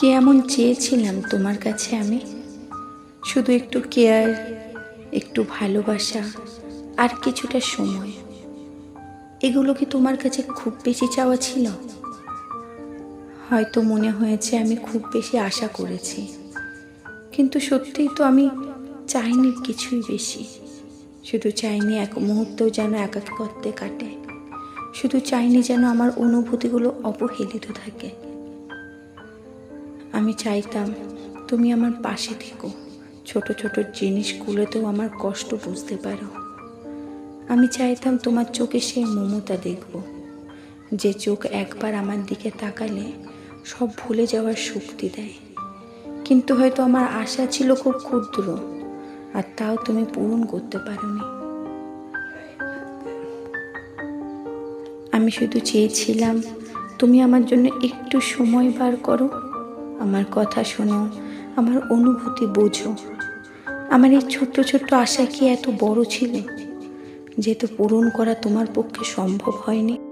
কে এমন চেয়েছিলাম তোমার কাছে আমি? শুধু একটু কেয়ার, একটু ভালোবাসা আর কিছুটা সময়। এগুলো কি তোমার কাছে খুব বেশি চাওয়া ছিল? হয়তো মনে হয়েছে আমি খুব বেশি আশা করেছি। কিন্তু সত্যিই তো আমি চাইনি কিছুই বেশি। শুধু চাইনি এক মুহূর্তও যেন একাকিত্বে কাটে। শুধু চাইনি যেন আমার অনুভূতিগুলো অবহেলিত থাকে। আমি চাইতাম তুমি আমার পাশে থেকো। ছোট ছোট জিনিসগুলোতেও আমার কষ্ট বুঝতে পারো। আমি চাইতাম তোমার চোখে সেই মমতা দেখব। যে চোখ একবার আমার দিকে তাকালে সব ভুলে যাওয়ার শক্তি দেয়। কিন্তু হয়তো আমার আশা ছিল খুব ক্ষুদ্র, আর তাও তুমি পূরণ করতে পারোনি। আমি শুধু চেয়েছিলাম তুমি আমার জন্য একটু সময় বার করো। আমার কথা শোনো, আমার অনুভূতি বোঝো। আমার এই ছোট্ট ছোট্ট আশা কি এত বড় ছিল যেহেতু পূরণ করা তোমার পক্ষে সম্ভব হয়নি?